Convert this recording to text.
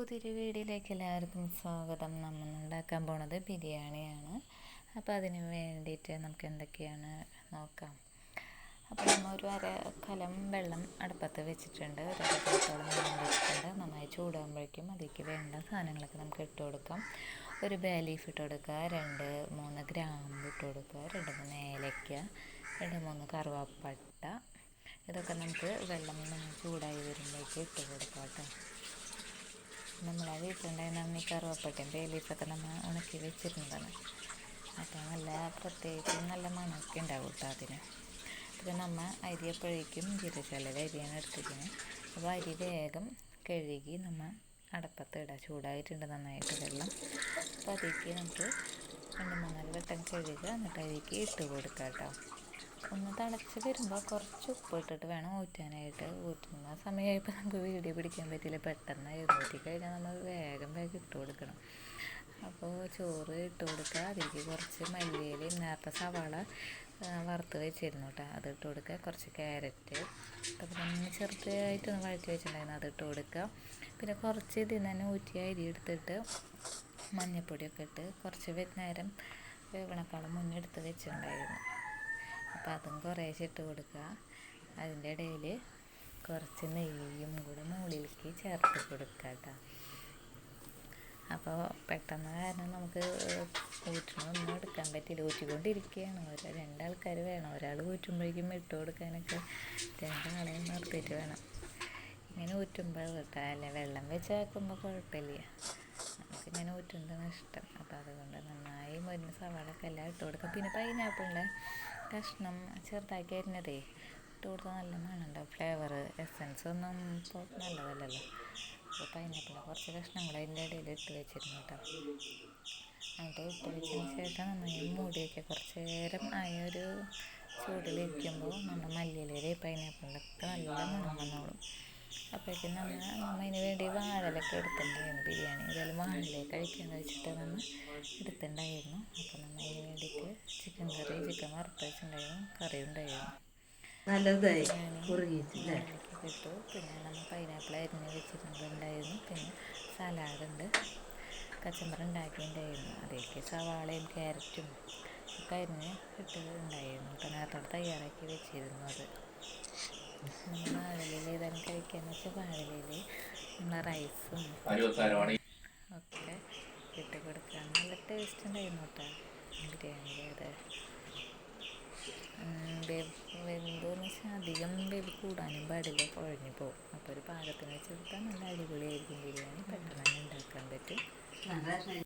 പുതിയൊരു വീഡിയോയിലേക്ക് എല്ലാവർക്കും സ്വാഗതം. നമ്മൾ ഉണ്ടാക്കാൻ പോണത് ബിരിയാണിയാണ്. അപ്പോൾ അതിന് വേണ്ടിയിട്ട് നമുക്ക് എന്തൊക്കെയാണ് നോക്കാം. അപ്പോൾ നമ്മൾ ഒരു അര കലം വെള്ളം അടുപ്പത്ത് വെച്ചിട്ടുണ്ട്. ഒരു അരക്കലത്തോളം വെള്ളം വെച്ചിട്ടുണ്ട് നന്നായി ചൂടാകുമ്പോഴേക്കും അതിലേക്ക് വേണ്ട സാധനങ്ങളൊക്കെ നമുക്ക് ഇട്ട് കൊടുക്കാം. ഒരു ബേ ലീഫ് ഇട്ട് കൊടുക്കുക. രണ്ട് മൂന്ന് ഗ്രാമ്പ് ഇട്ട് കൊടുക്കുക. രണ്ട് മൂന്ന് ഏലയ്ക്ക രണ്ട് മൂന്ന് കറുവാപ്പട്ട. ഇതൊക്കെ നമുക്ക് വെള്ളം ചൂടായി വരുമ്പോഴേക്ക് ഇട്ട് കൊടുക്കാം കേട്ടോ. നമ്മളെ വീട്ടിലുണ്ടായിരുന്ന ഈ കറുവപ്പട്ടയും ബേലീഫൊക്കെ നമ്മൾ ഉണക്കി വെച്ചിരുന്നതാണ്. അപ്പോൾ നല്ല പ്രത്യേകിച്ച് നല്ല മണമൊക്കെ ഉണ്ടാവും കേട്ടോ അതിന്. പിന്നെ നമ്മൾ അരിയപ്പോഴേക്കും ജീരശാലയിൽ അരിയാണ് എടുത്തിരിക്കുന്നത് അപ്പോൾ അരി വേഗം കഴുകി നമ്മൾ അടപ്പത്ത് ഇടാം. ചൂടായിട്ടുണ്ട് നന്നായിട്ട് വെള്ളം. അപ്പോൾ അതിലേക്ക് നമുക്ക് രണ്ട് മൂന്നാൽ വട്ടം കഴുകുക. എന്നിട്ട് അതിലേക്ക് ഇട്ട് കൊടുക്കാം കേട്ടോ. ഒന്ന് തിളച്ച് വരുമ്പോൾ കുറച്ച് ഉപ്പ് ഇട്ടിട്ട് വേണം ഊറ്റാനായിട്ട്. ഊറ്റുന്ന സമയമായപ്പോൾ നമുക്ക് വീഡിയോ പിടിക്കാൻ പറ്റില്ല പെട്ടെന്ന് ഊറ്റി കഴിഞ്ഞാൽ നമ്മൾ വേഗം വേഗം ഇട്ട് കൊടുക്കണം. അപ്പോൾ ചോറ് ഇട്ട് കൊടുക്കുക. അതിലേക്ക് കുറച്ച് മല്ലിയിലയും നേരത്തെ സവാള വറുത്ത് വെച്ചിരുന്നു കേട്ടോ. അത് ഇട്ട് കൊടുക്കുക. കുറച്ച് ക്യാരറ്റ്. ഒന്ന് ചെറുതായിട്ടൊന്ന് വഴറ്റി വെച്ചിട്ടുണ്ടായിരുന്നു. അത് ഇട്ട് കൊടുക്കുക. പിന്നെ കുറച്ച് ഇതിൽ തന്നെ ഊറ്റി അരി എടുത്തിട്ട് മഞ്ഞൾപ്പൊടിയൊക്കെ ഇട്ട് കുറച്ച് നേരം വേവണക്കാളും മുന്നേ എടുത്ത് വെച്ചിട്ടുണ്ടായിരുന്നു. അപ്പോൾ അതും കുറേശ്ശെ ഇട്ട് കൊടുക്കുക. അതിന്റെ ഇടയിൽ കുറച്ച് നെയ്യും കൂടെ മുകളിലേക്ക് ചേർത്ത് കൊടുക്കുക കേട്ടോ. അപ്പോൾ പെട്ടെന്ന് കാരണം നമുക്ക് ഊറ്റണമൊന്നും എടുക്കാൻ പറ്റില്ല. ഊറ്റിക്കൊണ്ടിരിക്കുകയാണ്. ഓരോ രണ്ടാൾക്കാർ വേണം. ഒരാൾ ഊറ്റുമ്പോഴേക്കും ഇട്ട് കൊടുക്കാനൊക്കെ രണ്ടാളെ നിർത്തിയിട്ട് വേണം. ഇങ്ങനെ ഊറ്റുമ്പോൾ കേട്ടോ അല്ല വെള്ളം വെച്ച് ആക്കുമ്പോൾ കുഴപ്പമില്ല. നമുക്കിങ്ങനെ ഊറ്റുന്നതാണ് ഇഷ്ടം. അപ്പോൾ അതുകൊണ്ട് നന്നായി മുരിഞ്ഞ സവാളൊക്കെ എല്ലാം ഇട്ട് കൊടുക്കുക പിന്നെ പൈനാപ്പിളിന്റെ കഷ്ണം ചെറുതാക്കി അരിഞ്ഞതേ. ഇട്ട് നല്ല മണമുണ്ടാവും. ഫ്ലേവർ എസൻസ് ഒന്നും ഇപ്പോൾ നല്ലതല്ലല്ലോ. അപ്പോൾ പൈനാപ്പിളിന്റെ കുറച്ച് കഷ്ണങ്ങൾ അതിന്റെ ഇടയിൽ ഇട്ട് വെച്ചിരുന്നു കേട്ടോ. എന്നിട്ട് ഇട്ട് വെച്ചതിന് ശേഷം നന്നായി മൂടിയൊക്കെ കുറച്ച് നേരം ആയ ഒരു ചൂടിലിരിക്കുമ്പോൾ നമ്മൾ മല്ലിയിലേ പൈനാപ്പിളിലൊക്കെ നല്ല മണം വന്നോളും. അപ്പോഴേക്കും നമ്മൾ അതിന് വേണ്ടി വാഴലൊക്കെ എടുത്തിട്ടുണ്ടായിരുന്നു ബിരിയാണി. ഏതായാലും വാഴലേ കഴിക്കാമെന്ന് വെച്ചിട്ട് നമ്മൾ എടുത്തിട്ടുണ്ടായിരുന്നു. അപ്പോൾ നമ്മൾ അതിന് വേണ്ടിയിട്ട് ചിക്കൻ കറി ചിക്കൻ വറുത്തുണ്ടായിരുന്നു കറി ഉണ്ടായിരുന്നു. നല്ലതായി കിട്ടു. പിന്നെ നമ്മൾ പൈനാപ്പിൾ അരിഞ്ഞ് വെച്ചിട്ടുണ്ടായിരുന്നു. പിന്നെ സലാഡുണ്ട് കച്ചമ്പറ ഉണ്ടാക്കിയിട്ടുണ്ടായിരുന്നു. അതിലേക്ക് സവാളയും ക്യാരറ്റും ഒക്കെ അരിഞ്ഞ് ഇട്ടിട്ടുണ്ടായിരുന്നു അപ്പം നേരത്തെ തയ്യാറാക്കി വെച്ചിരുന്നു അത് കഴിക്കാന്ന് വെച്ചാൽ വാഴയിലയിൽ നമ്മളെ റൈസും ഒക്കെ ഇട്ട് കൊടുക്കാൻ നല്ല ടേസ്റ്റ് ഉണ്ടായിരുന്നു കേട്ടോ ബിരിയാണിയുടെ വെന്തോന്ന് വെച്ചാൽ അധികം വേവ് കൂടാനും പാടില്ല കുഴഞ്ഞു പോകും. അപ്പോൾ ഒരു പാകത്തിന് വെച്ചെടുത്താൽ നല്ല അടിപൊളിയായിരിക്കും ബിരിയാണി. പെട്ടെന്ന് തന്നെ ഉണ്ടാക്കാൻ പറ്റും.